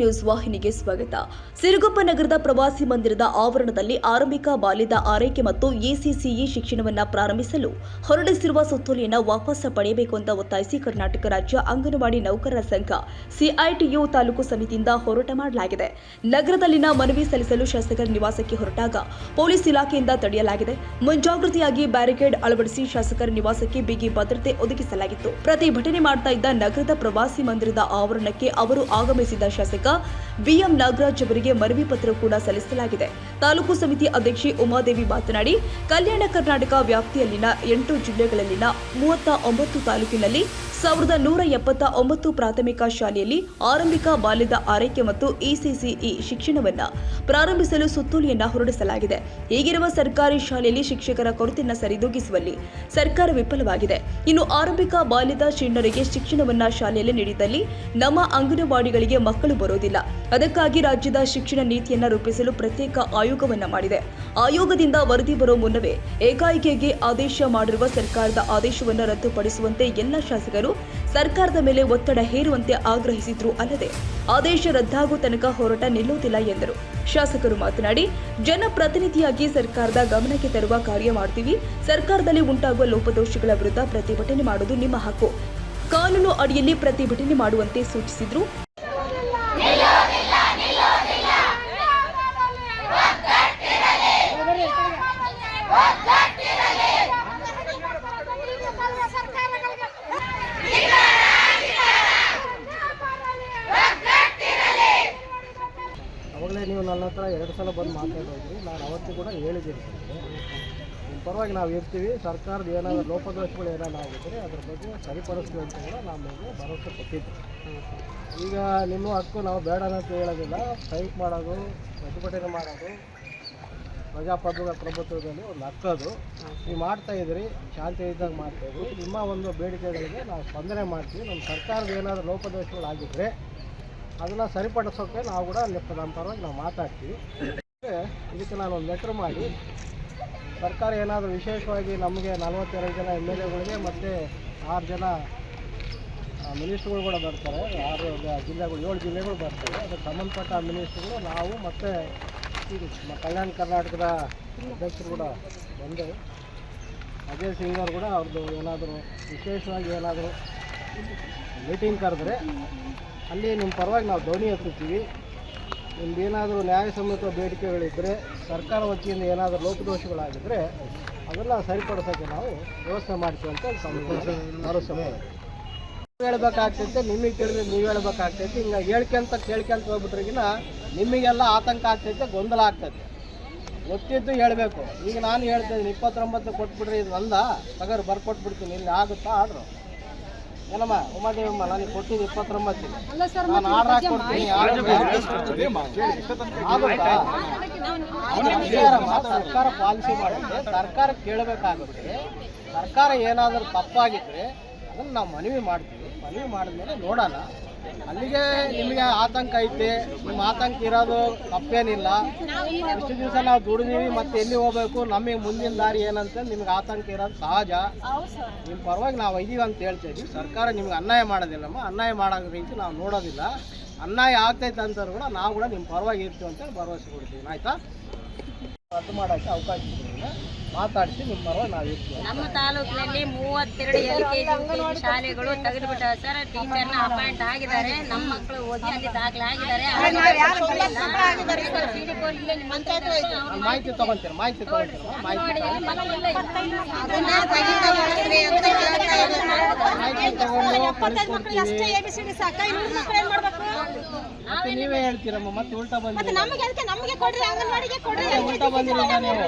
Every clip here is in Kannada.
ನ್ಯೂಸ್ ವಾಹಿನಿಗೆ ಸ್ವಾಗತ. ಸಿರುಗುಪ್ಪ ನಗರದ ಪ್ರವಾಸಿ ಮಂದಿರದ ಆವರಣದಲ್ಲಿ ಆರಂಭಿಕ ಬಾಲ್ಯದ ಆರೈಕೆ ಮತ್ತು ಎಸಿಸಿಇ ಶಿಕ್ಷಣವನ್ನು ಪ್ರಾರಂಭಿಸಲು ಹೊರಡಿಸಿರುವ ಸುತ್ತೋಲೆಯನ್ನು ವಾಪಸ್ ಪಡೆಯಬೇಕು ಅಂತ ಒತ್ತಾಯಿಸಿ ಕರ್ನಾಟಕ ರಾಜ್ಯ ಅಂಗನವಾಡಿ ನೌಕರರ ಸಂಘ ಸಿಐಟಿಯು ತಾಲೂಕು ಸಮಿತಿಯಿಂದ ಹೋರಾಟ ಮಾಡಲಾಗಿದೆ. ನಗರದಲ್ಲಿನ ಮನವಿ ಸಲ್ಲಿಸಲು ಶಾಸಕರ ನಿವಾಸಕ್ಕೆ ಹೊರಟಾಗ ಪೊಲೀಸ್ ಇಲಾಖೆಯಿಂದ ತಡೆಯಲಾಗಿದೆ. ಮುಂಜಾಗೃತಿಯಾಗಿ ಬ್ಯಾರಿಕೇಡ್ ಅಳವಡಿಸಿ ಶಾಸಕರ ನಿವಾಸಕ್ಕೆ ಬಿಗಿ ಭದ್ರತೆ ಒದಗಿಸಲಾಗಿತ್ತು. ಪ್ರತಿಭಟನೆ ಮಾಡ್ತಾ ಇದ್ದ ನಗರದ ಪ್ರವಾಸಿ ಮಂದಿರದ ಆವರಣಕ್ಕೆ ಅವರು ಆಗಮಿಸಿದ ಶಾಸಕ 哥 ಬಿಎಂ ನಾಗರಾಜ್ ಅವರಿಗೆ ಮನವಿ ಪತ್ರ ಕೂಡ ಸಲ್ಲಿಸಲಾಗಿದೆ. ತಾಲೂಕು ಸಮಿತಿ ಅಧ್ಯಕ್ಷೆ ಉಮಾದೇವಿ ಮಾತನಾಡಿ, ಕಲ್ಯಾಣ ಕರ್ನಾಟಕ ವ್ಯಾಪ್ತಿಯಲ್ಲಿನ ಎಂಟು ಜಿಲ್ಲೆಗಳಲ್ಲಿನ ಮೂವತ್ತ ಒಂಬತ್ತು ತಾಲೂಕಿನಲ್ಲಿ ಸಾವಿರದ ನೂರ ಎಪ್ಪತ್ತ ಒಂಬತ್ತು ಪ್ರಾಥಮಿಕ ಶಾಲೆಯಲ್ಲಿ ಆರಂಭಿಕ ಬಾಲ್ಯದ ಆರೈಕೆ ಮತ್ತು ಇಸಿಸಿಇ ಶಿಕ್ಷಣವನ್ನ ಪ್ರಾರಂಭಿಸಲು ಸುತ್ತೋಲೆಯನ್ನು ಹೊರಡಿಸಲಾಗಿದೆ. ಈಗಿರುವ ಸರ್ಕಾರಿ ಶಾಲೆಯಲ್ಲಿ ಶಿಕ್ಷಕರ ಕೊರತೆಯನ್ನು ಸರಿದೂಗಿಸುವಲ್ಲಿ ಸರ್ಕಾರ ವಿಫಲವಾಗಿದೆ. ಇನ್ನು ಆರಂಭಿಕ ಬಾಲ್ಯದ ಚಿಣ್ಣರಿಗೆ ಶಿಕ್ಷಣವನ್ನು ಶಾಲೆಯಲ್ಲಿ ನೀಡಿದಲ್ಲಿ ನಮ್ಮ ಅಂಗನವಾಡಿಗಳಿಗೆ ಮಕ್ಕಳು ಬರೋದಿಲ್ಲ ಅದಕ್ಕಾಗಿ ರಾಜ್ಯದ ಶಿಕ್ಷಣ ನೀತಿಯನ್ನ ರೂಪಿಸಲು ಪ್ರತ್ಯೇಕ ಆಯೋಗವನ್ನ ಮಾಡಿದೆ. ಆಯೋಗದಿಂದ ವರದಿ ಬರೋ ಮುನ್ನವೇ ಏಕಾಏಕಿಗೆ ಆದೇಶ ಮಾಡಿರುವ ಸರ್ಕಾರದ ಆದೇಶವನ್ನು ರದ್ದುಪಡಿಸುವಂತೆ ಎಲ್ಲ ಶಾಸಕರು ಸರ್ಕಾರದ ಮೇಲೆ ಒತ್ತಡ ಹೇರುವಂತೆ ಆಗ್ರಹಿಸಿದ್ರು ಅಲ್ಲದೆ ಆದೇಶ ರದ್ದಾಗುವ ತನಕ ಹೋರಾಟ ನಿಲ್ಲುವುದಿಲ್ಲ ಎಂದರು. ಶಾಸಕರು ಮಾತನಾಡಿ, ಜನಪ್ರತಿನಿಧಿಯಾಗಿ ಸರ್ಕಾರದ ಗಮನಕ್ಕೆ ತರುವ ಕಾರ್ಯ ಮಾಡ್ತೀವಿ. ಸರ್ಕಾರದಲ್ಲಿ ಉಂಟಾಗುವ ಲೋಪದೋಷಗಳ ವಿರುದ್ಧ ಪ್ರತಿಭಟನೆ ಮಾಡುವುದು ನಿಮ್ಮ ಹಕ್ಕು. ಕಾನೂನು ಅಡಿಯಲ್ಲಿ ಪ್ರತಿಭಟನೆ ಮಾಡುವಂತೆ ಸೂಚಿಸಿದ್ರು. ನೀವು ಎರಡು ಸಲ ಬಂದು ಮಾತಾಡೋದ್ರಿ, ನಾನು ಅವತ್ತು ಕೂಡ ಹೇಳಿದ್ದೀನಿ ಪರವಾಗಿ ನಾವು ಇರ್ತೀವಿ, ಸರ್ಕಾರದ ಏನಾದರೂ ಲೋಪದೋಷಗಳು ಏನಾದ್ರು ಆಗಿದ್ದರೆ ಅದ್ರ ಬಗ್ಗೆ ಸರಿಪಡಿಸ್ತೀವಿ ಅಂತ ಕೂಡ ನಮಗೆ ಭರವಸೆ ಕೊಟ್ಟಿದ್ದೆ ಈಗ ನಿಮ್ಮ ಹಕ್ಕು ನಾವು ಬೇಡ ಅಂತ ಹೇಳೋದಿಲ್ಲ ಸ್ಟ್ರೈಕ್ ಮಾಡೋದು, ಪ್ರತಿಭಟನೆ ಮಾಡೋದು, ಪ್ರಜಾಪ್ರಭುತ್ವ ಪ್ರಭುತ್ವದಲ್ಲಿ ಒಂದು ಹಕ್ಕದು ನೀವು ಮಾಡ್ತಾ ಇದ್ರಿ ಶಾಂತಿ ಇದ್ದಾಗ ಮಾಡ್ತಾ ಇದ್ರಿ ನಿಮ್ಮ ಒಂದು ಬೇಡಿಕೆಗಳಿಗೆ ನಾವು ಸ್ಪಂದನೆ ಮಾಡ್ತೀವಿ. ನಮ್ಮ ಸರ್ಕಾರದ ಏನಾದರೂ ಲೋಪದೋಷಗಳಾಗಿದ್ದರೆ ಅದನ್ನು ಸರಿಪಡಿಸೋಕ್ಕೆ ನಾವು ಕೂಡ ಪರವಾಗಿ ನಾವು ಮಾತಾಡ್ತೀವಿ. ಇದಕ್ಕೆ ನಾನು ಒಂದು ಲೆಟ್ರ್ ಮಾಡಿ. ಸರ್ಕಾರ ಏನಾದರೂ ವಿಶೇಷವಾಗಿ ನಮಗೆ ನಲವತ್ತೆರಡು ಜನ ಎಂ ಎಲ್ ಎಗಳಿಗೆ ಮತ್ತು ಆರು ಜನ ಮಿನಿಸ್ಟ್ರುಗಳು ಕೂಡ ಬರ್ತಾರೆ. ಆರು ಜಿಲ್ಲೆಗಳು, ಏಳು ಜಿಲ್ಲೆಗಳು ಬರ್ತಾರೆ. ಅದಕ್ಕೆ ಸಂಬಂಧಪಟ್ಟ ಮಿನಿಸ್ಟ್ರುಗಳು ನಾವು ಮತ್ತು ಇದು ಕಲ್ಯಾಣ ಕರ್ನಾಟಕದ ಅಧ್ಯಕ್ಷರು ಕೂಡ ಬಂದು. ಅಜಯ್ ಸಿಂಗ್ ಅವರು ಕೂಡ ಅವ್ರದ್ದು ಏನಾದರೂ ವಿಶೇಷವಾಗಿ ಏನಾದರೂ ಮೀಟಿಂಗ್ ಕರೆದ್ರೆ ಅಲ್ಲಿ ನಿಮ್ಮ ಪರವಾಗಿ ನಾವು ಧ್ವನಿ ಎತ್ತುತ್ತೀವಿ. ನಿಮ್ದೇನಾದರೂ ನ್ಯಾಯಸಮ್ಮತ ಬೇಡಿಕೆಗಳಿದ್ದರೆ ಸರ್ಕಾರ ವತಿಯಿಂದ ಏನಾದರೂ ಲೋಪದೋಷಗಳಾಗಿದ್ದರೆ ಅದನ್ನು ಸರಿಪಡಿಸೋಕ್ಕೆ ನಾವು ವ್ಯವಸ್ಥೆ ಮಾಡ್ತೀವಿ ಅಂತ ಭರವಸೆ ಹೇಳ್ಬೇಕಾಗ್ತೈತೆ, ನಿಮಗೆ ತಿಳಿದ್ರೆ ನೀವು ಹೇಳ್ಬೇಕಾಗ್ತೈತೆ. ಹಿಂಗೆ ಹೇಳ್ಕೊಂತ ಕೇಳ್ಕೊಂತ ಹೋಗ್ಬಿಟ್ರಿಗಿನ ನಿಮಗೆಲ್ಲ ಆತಂಕ ಆಗ್ತೈತೆ, ಗೊಂದಲ ಆಗ್ತೈತೆ. ಗೊತ್ತಿದ್ದು ಹೇಳಬೇಕು. ಈಗ ನಾನು ಹೇಳ್ತಿದ್ದೀನಿ ಇಪ್ಪತ್ತೊಂಬತ್ತು ಕೊಟ್ಬಿಟ್ರೆ ಇದು ಅಲ್ಲ ತಗರು ಬರ್ಕೊಟ್ಬಿಡ್ತೀನಿ, ಇಲ್ಲಿ ಆಗುತ್ತಾ ಆರ್ಡ್ರು ಏನಮ್ಮ ಉಮಾದೇವಮ್ಮ ನನಗೆ ಕೊಟ್ಟಿದ್ದು ಇಪ್ಪತ್ತೊಂಬತ್ತು. ನಾನು ಆರ್ಡರ್ ಹಾಕೊಡ್ತೀನಿ ಸರ್ಕಾರ ಪಾಲಿಸಿ ಮಾಡುತ್ತೆ ಸರ್ಕಾರ ಕೇಳಬೇಕಾಗುತ್ತೆ. ಸರ್ಕಾರ ಏನಾದರೂ ತಪ್ಪಾಗಿದ್ರೆ ಅದನ್ನು ನಾವು ಮನವಿ ಮಾಡ್ತೀವಿ. ಮನವಿ ಮಾಡಿದ್ಮೇಲೆ ನೋಡೋಣ. ಅಲ್ಲಿಗೆ ನಿಮಗೆ ಆತಂಕ ಐತೆ, ನಿಮ್ಮ ಆತಂಕ ಇರೋದು ತಪ್ಪೇನಿಲ್ಲ. ಇಷ್ಟು ದಿವಸ ನಾವು ದುಡಿದೀವಿ, ಮತ್ತೆ ಎಲ್ಲಿ ಹೋಗ್ಬೇಕು, ನಮಗೆ ಮುಂದಿನ ದಾರಿ ಏನಂತ ನಿಮ್ಗೆ ಆತಂಕ ಇರೋದು ಸಹಜ. ನಿಮ್ಮ ಪರವಾಗಿ ನಾವು ಇದೀವಿ ಅಂತ ಹೇಳ್ತೀವಿ ಸರ್ಕಾರ ನಿಮ್ಗೆ ಅನ್ಯಾಯ ಮಾಡೋದಿಲ್ಲಮ್ಮ. ಅನ್ಯಾಯ ಮಾಡೋ ರೀತಿ ನಾವು ನೋಡೋದಿಲ್ಲ. ಅನ್ಯಾಯ ಆಗ್ತೈತೆ ಅಂತ ಕೂಡ ನಾವು ಕೂಡ ನಿಮ್ಮ ಪರವಾಗಿ ಇರ್ತೀವಿ ಅಂತೇಳಿ ಭರವಸೆ ಕೊಡ್ತೀವಿ. ಆಯ್ತಾ ರದ್ದು ಮಾಡೋಕ್ಕೆ ಅವಕಾಶ ಇದ್ರಿಂದ ಮಾತಾಡಿಸಿ ನಿಮ್ಮ ಪರವಾಗಿ ನಾವು ಇರ್ತೀವಿ ನಮ್ಮ ತಾಲೂಕಿನಲ್ಲಿ ಮೂವತ್ತೆರಡು ಎಲ್ ಕೆ ಜಿ ಶಾಲೆಗಳು ತೆಗೆದುಬಿಟ್ಟ ಸರ್. ಟೀಚರ್ನ ಅಪಾಯಿಂಟ್ ಆಗಿದ್ದಾರೆ. ನಮ್ಮ ಮಕ್ಕಳು ಓದಿ ಅಲ್ಲಿ ದಾಖಲೆ ಆಗಿದ್ದಾರೆ. ಮಾಹಿತಿ ತಗೊಂತೀರ? ಮಾಹಿತಿ ತಗೊಂತೀರ? ಮಾಹಿತಿ ಕಳಿಸ್ಕೊಡ್ತೀವಿ ಮತ್ತೆ ನೀವೇ ಹೇಳ್ತೀರಮ್ಮ ಮತ್ತೆ ಉಲ್ಟಾ ಬಂದ್ರೆ ಮತ್ತೆ ಉಲ್ಟಾ ಬಂದಿರಲ್ಲ ನೀವು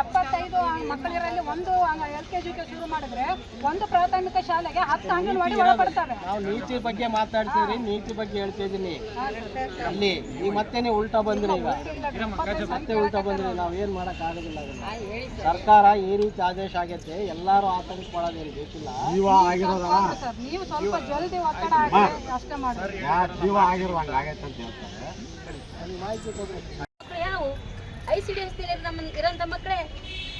ಎಪ್ಪತ್ತೈದು ಮಕ್ಕಳಿರಲ್ಲಿ ಒಂದು ಎಲ್ ಕೆ ಜಿಗೆ ಶುರು ಮಾಡಿದ್ರೆ ಒಂದು ಪ್ರಾಥಮಿಕ ಶಾಲೆಗೆ ಹತ್ತು ಅಂಗನವಾಡಿ ಒಳಪಡ್ತವೆ. ನಾವು ನೀತಿ ಬಗ್ಗೆ ಮಾತಾಡ್ತೀವಿ ನೀತಿ ಬಗ್ಗೆ ಹೇಳ್ತಾ ಇದ್ದೀನಿ ಅಲ್ಲಿ ಈ ಮತ್ತೆ ನೀವು ಉಲ್ಟಾ ಬಂದ್ರಿ ಈಗ. ಮತ್ತೆ ಉಲ್ಟಾ ಬಂದ್ರಿ ನಾವು ಏನ್ ಮಾಡಕ್ ಆಗೋದಿಲ್ಲ ಅದನ್ನ. ಸರ್ಕಾರ ಈ ರೀತಿ ಆದೇಶ ಆಗೈತೆ ಎಲ್ಲರೂ ಆತಂಕ ಪಡೋದೇನು ಬೇಕಿಲ್ಲ. ಸರ್ ನೀವು ಸ್ವಲ್ಪ ಜಲ್ದಿ ಒತ್ತಡ ಹಾಕಿ ಅಷ್ಟೇ ಮಾಡಿ ಅಂತ ಮಾಹಿತಿ ಕೊಡ್ರಿ. ಮಕ್ಕಳು ಯಾವು ಐ ಸಿ ಡಿ ಎಸ್ ನಮ್ಮ ಇರೋಂಥ ಮಕ್ಕಳೇ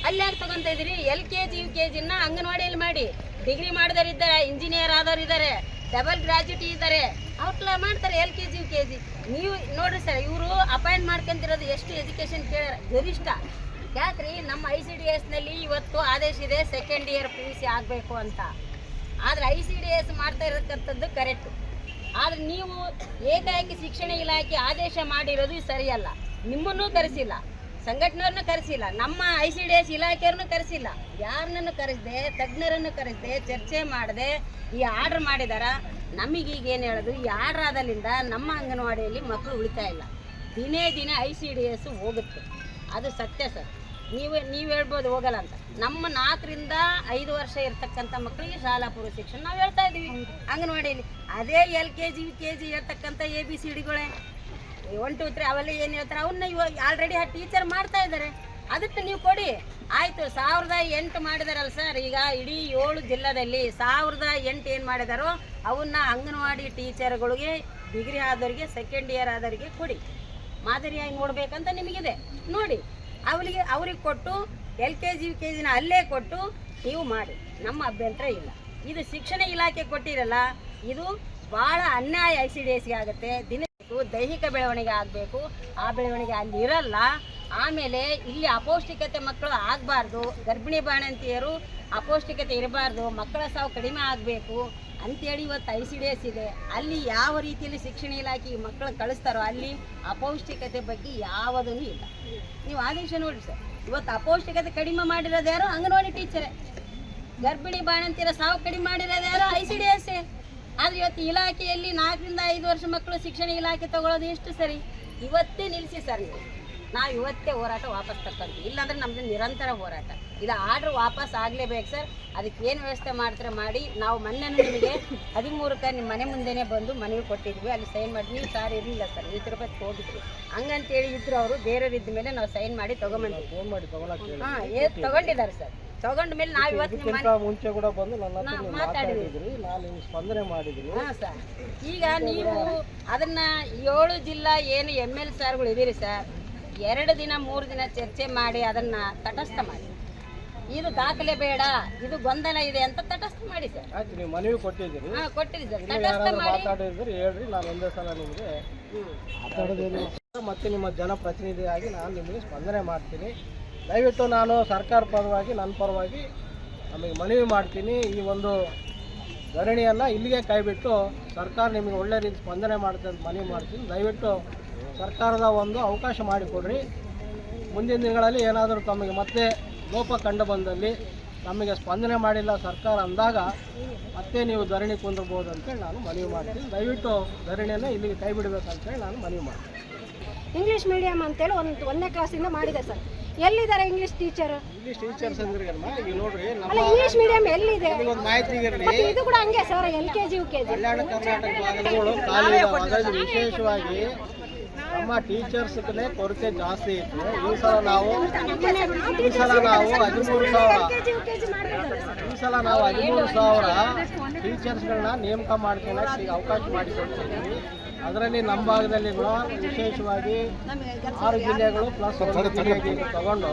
ಅಲ್ಲಿ ತಗೊಂತ ಇದ್ದೀರಿ? L K G, U K ಜಿನ ಅಂಗನವಾಡಿಯಲ್ಲಿ ಮಾಡಿ. ಡಿಗ್ರಿ ಮಾಡಿದವರು ಇದ್ದಾರೆ, ಇಂಜಿನಿಯರ್ ಆದವರು ಇದ್ದಾರೆ, ಡಬಲ್ ಗ್ರಾಜ್ಯುಟಿ ಇದ್ದಾರೆ. ಅವ್ರ ಮಾಡ್ತಾರೆ L K G, U K G. ನೀವು ನೋಡ್ರಿ ಸರ್, ಇವರು ಅಪಾಯಿಂಟ್ ಮಾಡ್ಕೊಂತಿರೋದು ಎಷ್ಟು ಎಜುಕೇಶನ್ ಕೇಳ ಗರಿಷ್ಠ. ಯಾಕ್ರಿ, ನಮ್ಮ ಐ ಸಿ ಡಿ ಎಸ್ನಲ್ಲಿ ಇವತ್ತು ಆದೇಶ ಇದೆ, second year P U C ಆಗಬೇಕು ಅಂತ. ಆದರೆ ಐ ಸಿ ಡಿ ಎಸ್ ಮಾಡ್ತಾ ಇರತಕ್ಕಂಥದ್ದು ಕರೆಕ್ಟ್. ಆದರೆ ನೀವು ಏಕಾಏಕಿ ಶಿಕ್ಷಣ ಇಲಾಖೆ ಆದೇಶ ಮಾಡಿರೋದು ಸರಿಯಲ್ಲ. ನಿಮ್ಮನ್ನೂ ಕರೆಸಿಲ್ಲ. ಸಂಘಟನೆಯವ್ರನ್ನ ಕರೆಸಿಲ್ಲ, ನಮ್ಮ ಐ ಸಿ ಡಿ ಎಸ್ ಇಲಾಖೆಯವ್ರನ್ನೂ ಕರೆಸಿಲ್ಲ. ಯಾರನ್ನೂ ಕರೆಸದೆ, ತಜ್ಞರನ್ನು ಕರೆಸದೆ, ಚರ್ಚೆ ಮಾಡದೆ, ಈ ಆರ್ಡ್ರ್ ಮಾಡಿದಾರ ನಮಗೀಗ ಏನು ಹೇಳೋದು, ಈ ಆರ್ಡ್ರ್ ಆದಲ್ಲಿಂದ ನಮ್ಮ ಅಂಗನವಾಡಿಯಲ್ಲಿ ಮಕ್ಕಳು ಉಳಿತಾ ಇಲ್ಲ. ದಿನೇ ದಿನೇ ಐ ಸಿ ಡಿ ಎಸ್ ಹೋಗುತ್ತೆ. ಅದು ಸತ್ಯ ಸರ್. ನೀವು ನೀವು ಹೇಳ್ಬೋದು ಹೋಗಲ್ಲ ಅಂತ. ನಮ್ಮ ನಾಲ್ಕರಿಂದ ಐದು ವರ್ಷ ಇರ್ತಕ್ಕಂಥ ಮಕ್ಕಳಿಗೆ ಶಾಲಾ ಪೂರ್ವ ಶಿಕ್ಷಣ ನಾವು ಹೇಳ್ತಾ ಇದ್ದೀವಿ. ಅಂಗನವಾಡಿಯಲ್ಲಿ. ಅದೇ L K G K G ಇರ್ತಕ್ಕಂಥ ಎ ಬಿ ಸಿ ಡಿಗಳೇ ಒನ್, ಟು, ತ್ರೀ, ಅವೆಲ್ಲ ಏನು ಹೇಳ್ತಾರೆ? ಅವನ್ನ ಇವಾಗ ಆಲ್ರೆಡಿ ಟೀಚರ್ ಮಾಡ್ತಾ ಇದ್ದಾರೆ ಅದಕ್ಕೆ ನೀವು ಕೊಡಿ. ಆಯಿತು, ಸಾವಿರದ ಎಂಟು ಮಾಡಿದಾರಲ್ಲ ಸರ್ ಈಗ ಇಡೀ ಏಳು ಜಿಲ್ಲಾದಲ್ಲಿ ಸಾವಿರದ ಎಂಟು ಏನು ಮಾಡಿದಾರೋ ಅವನ್ನ ಅಂಗನವಾಡಿ ಟೀಚರ್ಗಳಿಗೆ ಡಿಗ್ರಿ ಆದವರಿಗೆ ಸೆಕೆಂಡ್ ಇಯರ್ ಆದವರಿಗೆ ಕೊಡಿ. ಮಾದರಿಯಾಗಿ ನೋಡಬೇಕಂತ ನಿಮಗಿದೆ. ನೋಡಿ ಅವಳಿಗೆ ಅವ್ರಿಗೆ ಕೊಟ್ಟು, L K G, U K ಜಿನ ಅಲ್ಲೇ ಕೊಟ್ಟು ನೀವು ಮಾಡಿ. ನಮ್ಮ ಅಭ್ಯಂತರ ಇಲ್ಲ. ಇದು ಶಿಕ್ಷಣ ಇಲಾಖೆ ಕೊಟ್ಟಿರಲ್ಲ, ಇದು ಭಾಳ ಅನ್ಯಾಯ ಐ ಸಿ ಡಿ ಎಸ್ಗೆ ಆಗುತ್ತೆ. ದಿನಕ್ಕೂ ದೈಹಿಕ ಬೆಳವಣಿಗೆ ಆಗಬೇಕು, ಆ ಬೆಳವಣಿಗೆ ಅಲ್ಲಿ ಇರಲ್ಲ. ಆಮೇಲೆ ಇಲ್ಲಿ ಅಪೌಷ್ಟಿಕತೆ ಮಕ್ಕಳು ಆಗಬಾರ್ದು. ಗರ್ಭಿಣಿ ಬಾಣಂತಿಯರು ಅಪೌಷ್ಟಿಕತೆ ಇರಬಾರ್ದು. ಮಕ್ಕಳ ಸಾವು ಕಡಿಮೆ ಆಗಬೇಕು. ಅಂತೇಳಿ ಇವತ್ತು ಐ ಸಿ ಡಿ ಎಸ್ ಇದೆ. ಅಲ್ಲಿ ಯಾವ ರೀತಿಯಲ್ಲಿ ಶಿಕ್ಷಣ ಇಲಾಖೆ ಈ ಮಕ್ಕಳು ಕಳಿಸ್ತಾರೋ ಅಲ್ಲಿ ಅಪೌಷ್ಟಿಕತೆ ಬಗ್ಗೆ ಯಾವುದೂ ಇಲ್ಲ. ನೀವು ಆದೇಶ ನೋಡಿ ಸರ್. ಇವತ್ತು ಅಪೌಷ್ಟಿಕತೆ ಕಡಿಮೆ ಮಾಡಿರೋದು ಯಾರು? ಅಂಗನವಾಡಿ ಟೀಚರೇ ಗರ್ಭಿಣಿ ಬಾಣಂತಿಯರ ಸಾವು ಕಡಿಮೆ ಮಾಡಿರೋದು ಯಾರು? ಐ ಸಿ ಡಿ ಎಸ್ ಆದರೆ ಇವತ್ತು ಇಲಾಖೆಯಲ್ಲಿ ನಾಲ್ಕರಿಂದ ಐದು ವರ್ಷ ಮಕ್ಕಳು ಶಿಕ್ಷಣ ಇಲಾಖೆ ತಗೊಳ್ಳೋದು ಎಷ್ಟು ಸರಿ? ಇವತ್ತೇ ನಿಲ್ಲಿಸಿ ಸರ್ ನೀವು. ನಾವು ಇವತ್ತೇ ಹೋರಾಟ ವಾಪಸ್ ತಕ್ಕಂತೀವಿ ಇಲ್ಲಾಂದ್ರೆ ನಮ್ದು ನಿರಂತರ ಹೋರಾಟ. ಇದು ಆರ್ಡ್ರ್ ವಾಪಸ್ ಆಗಲೇಬೇಕು ಸರ್. ಅದಕ್ಕೆ ಏನು ವ್ಯವಸ್ಥೆ ಮಾಡ್ತಾರೆ ಮಾಡಿ. ನಾವು ಮೊನ್ನೆನೂ ನಿಮಗೆ ಹದಿಮೂರಕ್ಕೆ ನಿಮ್ಮ ಮನೆ ಮುಂದೆನೇ ಬಂದು ಮನವಿ ಕೊಟ್ಟಿದ್ವಿ. ಅಲ್ಲಿ ಸೈನ್ ಮಾಡಿ ನೀವು ಸಾರ್ ಇರಲಿಲ್ಲ ಸರ್. ಈ ತಿರುಪತಿ ಹೋಗಿದ್ರು ಹಂಗಂತೇಳಿ ಇದ್ರು ಅವರು ಬೇರೆಯವ್ರು ಇದ್ದ ಮೇಲೆ ನಾವು ಸೈನ್ ಮಾಡಿ ತೊಗೊಂಬಂದ್ವಿ. ಹಾಂ ಏನು ತಗೊಂಡಿದ್ದಾರೆ ಸರ್. ತಗೊಂಡ ಮೇಲೆ ನಾವು ಇವತ್ತು ನಿಮ್ಮ ಮುಂಚೆ ಕೂಡ ಬಂದು ನನ್ನ ಹತ್ರ ನೀವು ಮಾತಾಡಿದ್ರಿ ನಾನು ನಿಮ್ಗೆ ಸ್ಪಂದನೆ ಮಾಡಿದ್ರಿ. ಹಾಂ ಸರ್. ಈಗ ನೀವು ಅದನ್ನ ಏಳು ಜಿಲ್ಲಾ ಏನು ಎಂ ಎಲ್ ಸಾರ್ಗಳು ಇದೀರಿ ಸರ್. ಎರಡು ದಿನ ಮೂರು ದಿನ ಚರ್ಚೆ ಮಾಡಿ ಅದನ್ನ ತಟಸ್ಥ ಮಾಡಿ. ಇದು ದಾಖಲೆ ಬೇಡ ಇದು ಗೊಂದಲ ಇದೆ ಅಂತ ತಟಸ್ಥ ಮಾಡಿ ಸರ್. ಆಯ್ತು ನೀವು ಮನವಿ ಕೊಟ್ಟಿದ್ದೀರಿ. ಹಾಂ ಕೊಟ್ಟಿರಿ ಸರ್. ನೀವು ತಟಸ್ಥ ಯಾರಾದ್ರೂ ಮಾಡಿ ಮಾತಾಡಿದ್ರೆ ಹೇಳ್ರಿ ನಾನು ಒಂದೇ ಸಲ ನಿಮಗೆ. ಮಾತಾಡೋದೇನು. ಮತ್ತೆ ನಿಮ್ಮ ಜನಪ್ರತಿನಿಧಿಯಾಗಿ ನಾನು ನಿಮಗೆ ಸ್ಪಂದನೆ ಮಾಡ್ತೀನಿ. ದಯವಿಟ್ಟು ನಾನು ಸರ್ಕಾರ ಪರವಾಗಿ, ನನ್ನ ಪರವಾಗಿ ನಮಗೆ ಮನವಿ ಮಾಡ್ತೀನಿ. ಈ ಒಂದು ಧರಣಿಯನ್ನು ಇಲ್ಲಿಗೆ ಕೈಬಿಟ್ಟು ಸರ್ಕಾರ ನಿಮಗೆ ಒಳ್ಳೆ ರೀತಿ ಸ್ಪಂದನೆ ಮಾಡುತ್ತೆ ಅಂತ ಮನವಿ ಮಾಡ್ತೀನಿ. ದಯವಿಟ್ಟು ಸರ್ಕಾರದ ಒಂದು ಅವಕಾಶ ಮಾಡಿಕೊಡ್ರಿ. ಮುಂದಿನ ದಿನಗಳಲ್ಲಿ ಏನಾದರೂ ತಮಗೆ ಮತ್ತೆ ಲೋಪ ಕಂಡು ಬಂದಲ್ಲಿ ನಮಗೆ ಸ್ಪಂದನೆ ಮಾಡಿಲ್ಲ ಸರ್ಕಾರ ಅಂದಾಗ ಮತ್ತೆ ನೀವು ಧರಣಿ ಕುಂದಿರ್ಬೋದು ಅಂತೇಳಿ ನಾನು ಮನವಿ ಮಾಡ್ತೀನಿ. ದಯವಿಟ್ಟು ಧರಣಿಯನ್ನು ಇಲ್ಲಿಗೆ ಕೈ ಬಿಡಬೇಕಂತೇಳಿ ನಾನು ಮನವಿ ಮಾಡ್ತೀನಿ. ಇಂಗ್ಲೀಷ್ ಮೀಡಿಯಂ ಅಂತೇಳಿ ಒಂದು ಒಂದನೇ ಕ್ಲಾಸಿಂದ ಮಾಡಿದೆ ಸರ್. ಎಲ್ಲಿದ್ದಾರೆ ಇಂಗ್ಲಿಷ್ ಟೀಚರ್ ಇಂಗ್ಲೀಷ್ ಟೀಚರ್ಸ್ ಅಂದ್ರೆ ಈಗ ನೋಡ್ರಿ ಅಲ್ಲ ನಮ್ಮ ಇಂಗ್ಲಿಷ್ ಮೀಡಿಯಂ ಎಲ್ಲಿದೆ? ಒಂದು ಮಾಹಿತಿ ಇರಲಿ ಮತ್ತೆ ಇದು ಕೂಡ ಹಂಗೆ sir L K G U K G Kalyana Karnataka ಭಾಗಗಳು ಖಾಲಿ ಇದಾವೆ. ಹಾಗಾಗಿ ವಿಶೇಷವಾಗಿ ನಮ್ಮ ಟೀಚರ್ಸ್ಗೆ ಕೊರತೆ ಜಾಸ್ತಿ ಇತ್ತು. ಈ ಸಲ ನಾವು ಈ ಸಲ ನಾವು ಹದಿಮೂರು ಸಾವಿರ ಯು ಕೆ ಜಿ ಮಾಡಿದ್ದಾರೆ ಸರ್. ಈ ಸಲ ನಾವು ಹದಿಮೂರು ಸಾವಿರ ಟೀಚರ್ಸ್ಗಳನ್ನ ನೇಮಕ ಮಾಡ್ಕೊಳ್ಳೋಕೆ ಅವಕಾಶ ಮಾಡಿಕೊಡ್ತೀವಿ ಅದರಲ್ಲಿ ನಮ್ಮ ಭಾಗದಲ್ಲಿ ಕೂಡ ವಿಶೇಷವಾಗಿ ಆರು ಜಿಲ್ಲೆಗಳು ಪ್ಲಸ್ ಒಂದು ಜಿಲ್ಲೆಗೆ ಈಗ ತಗೊಂಡು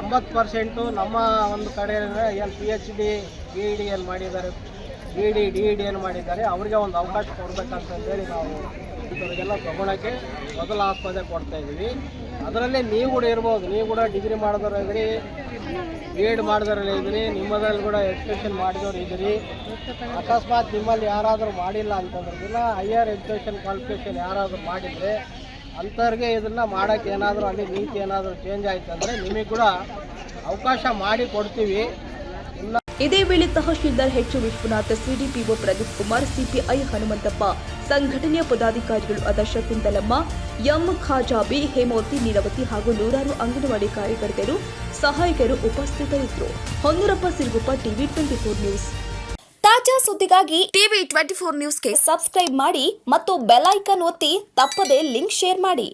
ಎಂಬತ್ತು ಪರ್ಸೆಂಟು ನಮ್ಮ ಒಂದು ಕಡೆ ಏನು P H D B D ಏನು ಮಾಡಿದ್ದಾರೆ ಬಿ ಡಿ ಡಿ ಡಿ ಏನು ಮಾಡಿದ್ದಾರೆ ಅವರಿಗೆ ಒಂದು ಅವಕಾಶ ಕೊಡ್ಬೇಕಂತಂದೇಳಿ ನಾವು ಇಂಥವ್ರಿಗೆಲ್ಲ ತಗೊಳಕ್ಕೆ ಮೊದಲ ಆಸ್ಪತ್ರೆ ಕೊಡ್ತಾ ಇದ್ದೀವಿ. ಅದರಲ್ಲೇ ನೀವು ಕೂಡ ಇರ್ಬೋದು ನೀವು ಕೂಡ ಡಿಗ್ರಿ ಮಾಡಿದವರು ಎಡ್ ಮಾಡಿದವರೆಲ್ಲ ಇದ್ರಿ ನಿಮ್ಮದ್ರಲ್ಲಿ ಕೂಡ ಎಜುಕೇಷನ್ ಮಾಡಿದವ್ರು ಇದ್ರಿ ಅಕಸ್ಮಾತ್ ನಿಮ್ಮಲ್ಲಿ ಯಾರಾದರೂ ಮಾಡಿಲ್ಲ ಅಂತಂದ್ರೆ ಇಲ್ಲ ಹೈಯರ್ ಎಜುಕೇಷನ್ ಕ್ವಾಲಿಫಿಕೇಷನ್ ಯಾರಾದರೂ ಮಾಡಿದರೆ ಅಂಥವ್ರಿಗೆ ಇದನ್ನ ಮಾಡೋಕ್ಕೆ ಏನಾದರೂ ಅಲ್ಲಿ ನೀತಿ ಏನಾದರೂ ಚೇಂಜ್ ಅಂದರೆ ನಿಮಗೆ ಕೂಡ ಅವಕಾಶ ಮಾಡಿ ಕೊಡ್ತೀವಿ. ಇದೇ ವೇಳೆ ತಹಶೀಲ್ದಾರ್ ಹೆಚ್ಚು ವಿಶ್ವನಾಥ್, ಸಿಡಿಪಿಒ ಪ್ರದೀಪ್ ಕುಮಾರ್, ಸಿಪಿಐ ಹನುಮಂತಪ್ಪ, ಸಂಘಟನೆಯ ಪದಾಧಿಕಾರಿಗಳು ಆದ ಶಕುಂತಲಮ್ಮ, ಎಂ ಖಾಜಾಬಿ, ಹೇಮಾವತಿ ನೀಲವತಿ ಹಾಗೂ ನೂರಾರು ಅಂಗನವಾಡಿ ಕಾರ್ಯಕರ್ತರು ಸಹಾಯಕರು ಉಪಸ್ಥಿತರಿದ್ದರು. Honnurappa Siruguppa TV twenty four news. ತಾಜಾ ಸುದ್ದಿಗಾಗಿ ಟಿವಿ ಟ್ವೆಂಟಿ ಫೋರ್ ನ್ಯೂಸ್ಗೆ ಸಬ್ಸ್ಕ್ರೈಬ್ ಮಾಡಿ ಮತ್ತು ಬೆಲ್ ಐಕನ್ ಒತ್ತಿ ತಪ್ಪದೇ ಲಿಂಕ್ ಶೇರ್ ಮಾಡಿ.